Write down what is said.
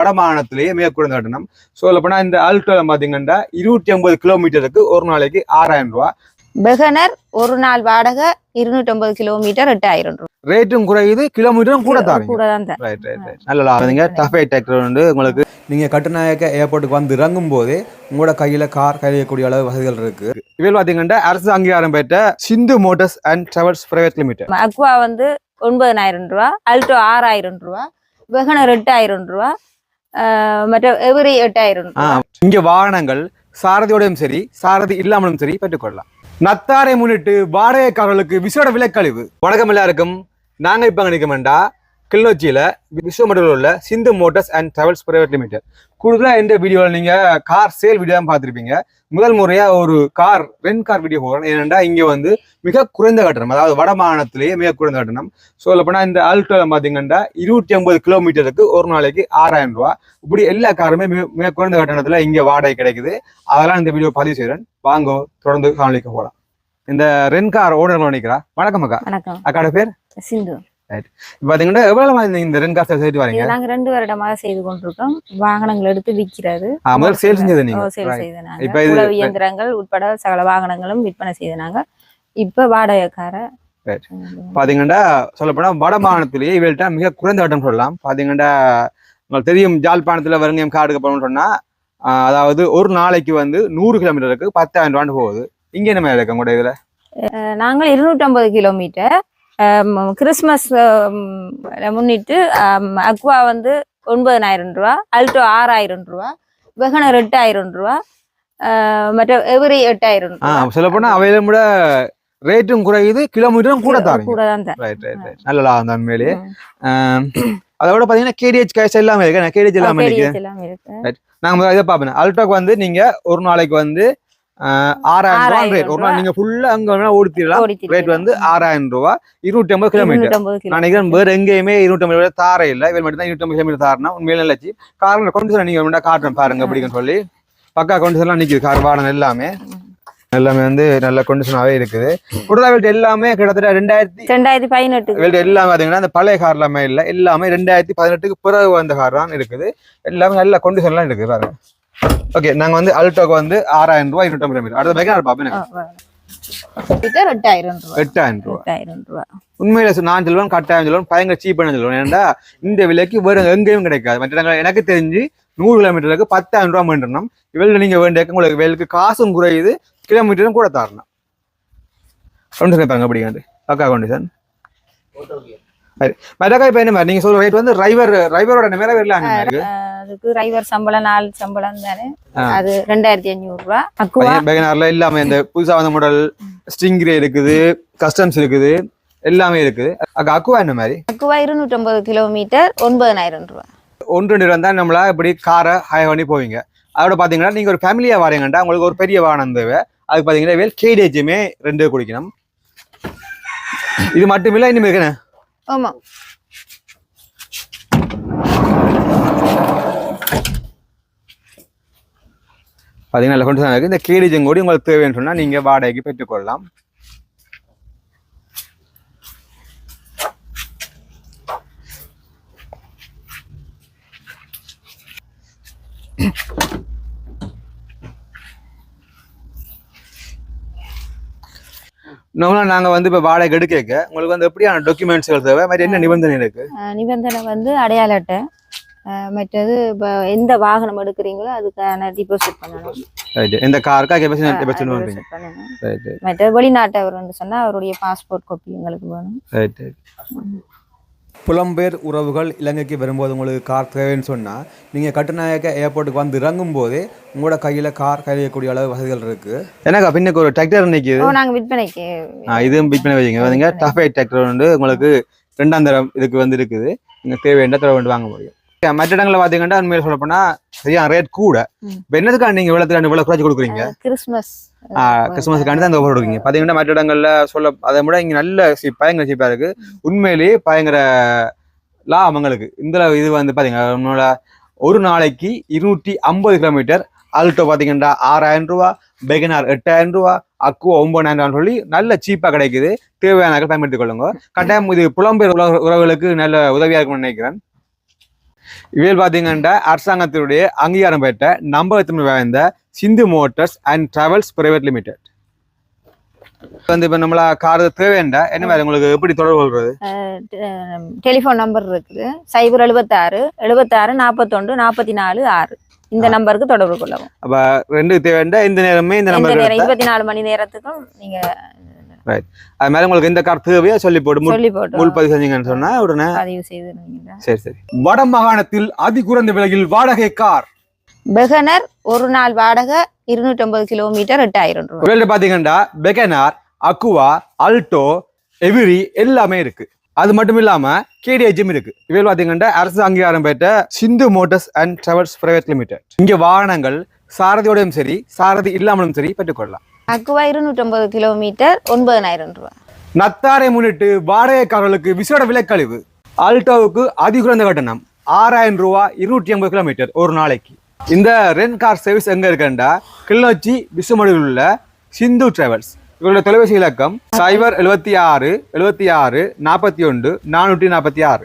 வடமாநிலத்திலேயே மிக குறைந்த கட்டணம். சொல்ல போனா இந்த ஆல்டோல பாத்தீங்கன்னா இருநூற்றி ஐம்பது கிலோமீட்டருக்கு ஒரு நாளைக்கு ஆறாயிரம் ரூபாய் பெகனர் ஒரு நாள் வாடகை இருநூற்றி ஐம்பது கிலோமீட்டர் எட்டாயிரம் ரூபாய் ரேட்டும் குறையுது கிலோமீட்டரும் கூட கூட தான் தரும். ரைட் ரைட் ரைட் நல்லா நீங்க டஃபே டிராக்டர் வந்து உங்களுக்கு நீங்க கட்டுநாயக்க ஏர்போர்ட்டுக்கு வந்து இறங்கும் போதே உங்களோட கையில கார் கையக்கூடிய அளவு வசதிகள் இருக்கு. இதில் பாத்தீங்கன்னா அரசு அங்கீகாரம் பெற்ற Sindhu motors and travels private limited. Aqua வந்து ஒன்பதனாயிரம் ரூபா அல்டோ ஆறாயிரம் ரூபா வெகனர் எட்டாயிரம் ரூபா ஆஹ் மற்ற எவரி எட்டாயிரம் இங்க வாகனங்கள் சாரதியோடையும் சரி சாரதி இல்லாமலும் சரி பெற்றுக்கொள்ளலாம் நத்தாரை முன்னிட்டு வாடகைக்காரர்களுக்கு விசேட விலைக்கழிவு வணக்கம் எல்லாருக்கும் நாங்க இப்ப அங்க வேண்டாம் கிளிநொச்சியில விஸ்வமண்டலில் உள்ள Sindhu motors and travels private limited. கூடுதலா இந்த வீடியோவில் நீங்க கார் சேல் வீடியோ பார்த்திருப்பீங்க. முதல் முறையா ஒரு கார் ரெண்ட் கார் வீடியோ போகிறோம் ஏனென்றா இங்க வந்து மிக குறைந்த கட்டணம். அதாவது வட மாநிலத்திலேயே மிக குறைந்த கட்டணம். சொல்ல போனா இந்த ஆல்டோல பாத்தீங்கன்னா இருநூற்றி ஐம்பது கிலோமீட்டருக்கு ஒரு நாளைக்கு ஆறாயிரம் ரூபாய். இப்படி எல்லா காருமே மிக மிக குறைந்த கட்டணத்துல இங்க வாடகை கிடைக்குது. அதெல்லாம் இந்த வீடியோ பதிவு செய்கிறேன் வாங்கோ தொடர்ந்து காணொலிக்க போகலாம் இந்த ரென் கார் ஓனர் நினைக்கிறா? வணக்கம் அக்கா. வணக்கம். அக்காட பேர்? சிந்து. பாத்தீங்கன்னா எவ்வளவு இந்த- செய்துட்டு வரீங்க இது நாங்க ரெண்டு வருடமாக செய்து கொண்டிருக்கோம். வாகனங்கள் எடுத்து விற்கிறது ஆ, முதல்ல சேல் செஞ்சது நீங்க. Sale Right. செய்த இப்ப உழவு இயந்திரங்கள் உட்பட சகல வாகனங்களும் விற்பனை செய்த நாங்க. இப்ப வாடகைக்கார. பாத்தீங்கன்னா சொல்ல போனா வட மாநிலத்திலேயே இவள்கிட்ட மிக குறைந்த கட்டணம் சொல்லலாம். பாத்தீங்கன்னா உங்களுக்கு தெரியும் ஜாழ்ப்பாணத்துல வருங்கம் கார்டுக்கு போகணும்னு சொன்னா அதாவது ஒரு நாளைக்கு வந்து நூறு கிலோமீட்டருக்கு பத்தாயிரம் ரூபான்னு போகுது. இங்க என்ன மேல இருக்கு உங்களோட இதுல? நாங்கள் இருநூற்றம்பது கிலோமீட்டர் அஹ் கிறிஸ்மஸ் முன்னிட்டு அக்வா வந்து ஒன்பதனாயிரம் ரூபா அல்டோ ஆறாயிரம் ரூபா வெகனர் எட்டாயிரம் ரூபா மற்ற எவரி எட்டாயிரம் சொல்ல போனா அவையில கூட ரேட்டும் குறையுது கிலோமீட்டரும் கூட தாருங்க கூட தான். ரைட் ரைட் ரைட் நல்ல லாபம் தான் உண்மையிலேயே. ஆம், அதோட பாத்தீங்கன்னா கேடிஹெச் கேஸ் எல்லாமே இருக்கு. கேடிஹெச் எல்லாமே இருக்கு. நாங்க இதை பார்ப்பேன் அல்ட்ராக்கு வந்து நீங்க ஒரு நாளைக்கு வந்து ஆறாயிரம் ரூபாய் ரேட் ஒரு நாள் நீங்க ஃபுல்லா அங்க வேணா ஓடித்திடலாம். ரேட் வந்து ஆறாயிரம் ரூபாய். இருநூத்தி ஐம்பது கிலோமீட்டர் கிலோமீட்டர் நினைக்கிறேன் வேற எங்கேயுமே இருநூத்தி ஐம்பது தார இல்ல. இவர் மட்டும் தான் இருநூத்தி ஐம்பது கிலோமீட்டர் தாரனா உண்மையில நல்லா சீப் காரணம் கொண்டு நீங்க வேணா காட்டுறேன் பாருங்க அப்படின்னு சொல்லி. பக்கா கொண்டு நிக்குது கார் வாகனம் எல்லாமே. எல்லாமே வந்து நல்ல கொண்டிஷனாவே இருக்குது. கூடுதலா எல்லாமே கிட்டத்தட்ட ரெண்டாயிரத்தி ரெண்டாயிரத்தி பதினெட்டு இவள்ட்ட எல்லாமே பாத்தீங்கன்னா அந்த பழைய கார் எல்லாமே இல்ல. எல்லாமே ரெண்டாயிரத்தி பதினெட்டுக்கு பிறகு வந்த கார் தான் இருக்குது. எல்லாமே நல்ல கண்டிஷன்லாம் இருக்குது பாருங்க. ஓகே நாங்க வந்து அல்டோக்கு வந்து ஆறாயிரம் ரூபாய் இருநூற்றி கிலோமீட்டர் அடுத்த பைக் நான் ரூபாய் ரூபா உண்மையில நான் சொல்லுவேன் கட்டாயம் சொல்லுவேன் பயங்கர சீப்பான சொல்லுவேன். ஏன்டா இந்த விலைக்கு வேற எங்கேயும் கிடைக்காது. மற்ற எனக்கு தெரிஞ்சு நூறு கிலோமீட்டருக்கு பத்தாயிரம் ரூபாய் வேண்டணும் இவள் நீங்க வேண்டிய உங்களுக்கு வேலுக்கு காசும் குறையுது கிலோமீட்டரும் கூட தரணும். கொண்டு பாருங்க அப்படி வந்து. பக்கா கொண்டிஷன் என்ன மாதிரி? நீங்க சொல்ற ரேட் வந்து டிரைவர் டிரைவரோட மேல வரல இருக்கு அதுக்கு டிரைவர் சம்பளம் நாலு சம்பளம் தானே. அது ரெண்டாயிரத்தி அஞ்சூறு ரூபா அக்குவா பெகனார்ல எல்லாமே இந்த புதுசா வந்த மாடல் ஸ்டிங்ரே இருக்குது கஸ்டம்ஸ் இருக்குது எல்லாமே இருக்குது. அக்கா அக்குவா என்ன மாதிரி? அக்குவா இருநூற்றம்பது கிலோமீட்டர் ஒன்பதனாயிரம் ரூபா. ஒன்று ரெண்டு இருந்தால் நம்மளா இப்படி காரை ஹையர் பண்ணி போவீங்க. அதோட பார்த்தீங்கன்னா நீங்கள் ஒரு ஃபேமிலியாக வரீங்கண்டா உங்களுக்கு ஒரு பெரிய வாகனம் தேவை. அதுக்கு பார்த்தீங்கன்னா வேல் கேடிஹெச்சுமே ரெண்டு குடிக்கணும். இது மட்டும் இல்லை இனிமேல் இருக்கேன் ஆமா. பார்த்தீங்கன்னா கொண்டு இருக்குது இந்த கேடிஜும் கூட உங்களுக்கு தேவைன்னு சொன்னால் நீங்கள் வாடகைக்கு பெற்றுக்கொள்ளலாம். நார்மலாக நாங்கள் வந்து இப்போ வாடகை எடுக்க உங்களுக்கு வந்து எப்படியான டாக்குமெண்ட்ஸ்கள் தேவை? மாதிரி என்ன நிபந்தனை இருக்கு? நிபந்தனை வந்து அடையாள அட்டை. மற்றது இப்போ எந்த வாகனம் எடுக்கிறீங்களோ அதுக்கான டிபாசிட் பண்ணணும். இந்த காருக்கா ரைட் மற்றது வெளிநாட்டவர் சொன்னா அவருடைய பாஸ்போர்ட் காப்பி எங்களுக்கு வேணும். ரைட் புலம்பெயர் உறவுகள் இலங்கைக்கு வரும்போது உங்களுக்கு கார் தேவைன்னு சொன்னால் நீங்கள் கட்டுநாயக்க ஏர்போர்ட்டுக்கு வந்து இறங்கும் போதே உங்களோட கையில் கார் கையக்கூடிய அளவு வசதிகள் இருக்குது எனக்கா பின்னுக்கு ஒரு டிராக்டர் நிற்கிது ஓ நாங்க விற்பனைக்கு இதுவும் பண்ணி வைங்க வந்துங்க டஃபை டிராக்டர் வந்து உங்களுக்கு ரெண்டாம் தரம் இதுக்கு வந்து இருக்குது. நீங்கள் தேவையான தடவை வந்து வாங்க முடியும். மற்ற இடங்களில் பார்த்தீங்கன்னா உண்மையில சொல்ல போனால் சரியா ரேட் கூட. இப்போ என்னதுக்காக நீங்கள் இவ்வளோத்துக்கு இவ்வளோ குறைச்சி கொடுக்குறீங்க? கிறிஸ்மஸ் கிறிஸ்துமஸுக்காண்டி தான் இந்த ஓஃபர் கொடுக்குறீங்க பார்த்தீங்கன்னா மற்ற இடங்கள்ல சொல்ல அதை விட இங்கே நல்ல பயங்கர சீப்பாக இருக்கு. உண்மையிலேயே பயங்கர லாபங்களுக்கு இந்த இது வந்து பார்த்தீங்கன்னா நம்மளோட ஒரு நாளைக்கு இருநூற்றி ஐம்பது கிலோமீட்டர் ஆல்டோ பார்த்தீங்கன்னா ஆறாயிரம் ரூபா பெகனார் எட்டாயிரம் ரூபா அக்குவா ஒன்பதாயிரம் ரூபான்னு சொல்லி நல்ல சீப்பாக கிடைக்குது. தேவையான பயன்படுத்திக் கொள்ளுங்க. கட்டாயம் இது புலம்பெயர் உறவுகளுக்கு நல்ல உதவியாக இருக்கும்னு நினைக்கிறேன். இவையில் பார்த்தீங்கன்னா அரசாங்கத்தினுடைய அங்கீகாரம் பெற்ற நம்பகத்தன்மை வாய்ந்த Sindhu motors and travels private limited வந்து இப்போ நம்மளா கார் தேவைண்டா என்ன மாதிரி உங்களுக்கு எப்படி தொடர்பு கொள்றது? டெலிஃபோன் நம்பர் இருக்குது. சைபர் எழுபத்தாறு எழுபத்தாறு நாற்பத்தொன்று நாற்பத்தி நாலு ஆறு. இந்த நம்பருக்கு தொடர்பு கொள்ளவும். அப்ப ரெண்டு தேவைண்டா இந்த நேரமே இந்த நம்பர் நேரம் இருபத்தி நாலு மணி நேரத்துக்கும் நீங்க அது மாதிரி உங்களுக்கு இந்த கார் தேவையா சொல்லி போட்டு சொல்லி செஞ்சீங்கன்னு சொன்னா உடனே பதிவு செய்திருந்தீங்க சரி சரி. வட மாகாணத்தில் அதி குறைந்த விலையில் வாடகை கார். பெகனர் ஒரு நாள் வாடகை இருநூற்றி ஐம்பது கிலோமீட்டர் எட்டாயிரம் ரூபாய். பாத்தீங்கன்னா பெகனார் அக்குவா அல்டோ எவிரி எல்லாமே இருக்கு. அது மட்டும் இல்லாம கேடிஹெச்சும் இருக்கு. இவையில் பாத்தீங்கன்னா அரசு அங்கீகாரம் பெற்ற Sindhu motors and travels private limited. இங்க வாகனங்கள் சாரதியோடையும் சரி சாரதி இல்லாமலும் சரி பெற்றுக்கொள்ளலாம். அக்குவா இருநூற்றி ஐம்பது கிலோமீட்டர் ஒன்பதனாயிரம் ரூபாய். நத்தாரை முன்னிட்டு வாடகைக்காரர்களுக்கு விசேட விலைக்கழிவு. ஆல்டோவுக்கு அதிகுறைந்த கட்டணம் ஆறாயிரம் ரூபா இருநூற்றி ஐம்பது கிலோமீட்டர் ஒரு நாளைக்கு. இந்த ரென் கார் சர்வீஸ் எங்க இருக்குண்டா கிளிநொச்சி விசுமடியில் உள்ள சிந்து டிராவல்ஸ் இவருடைய தொலைபேசி இலக்கம் சைபர் எழுபத்தி ஆறு எழுபத்தி ஆறு நாற்பத்தி ஒன்று நானூற்றி நாற்பத்தி ஆறு.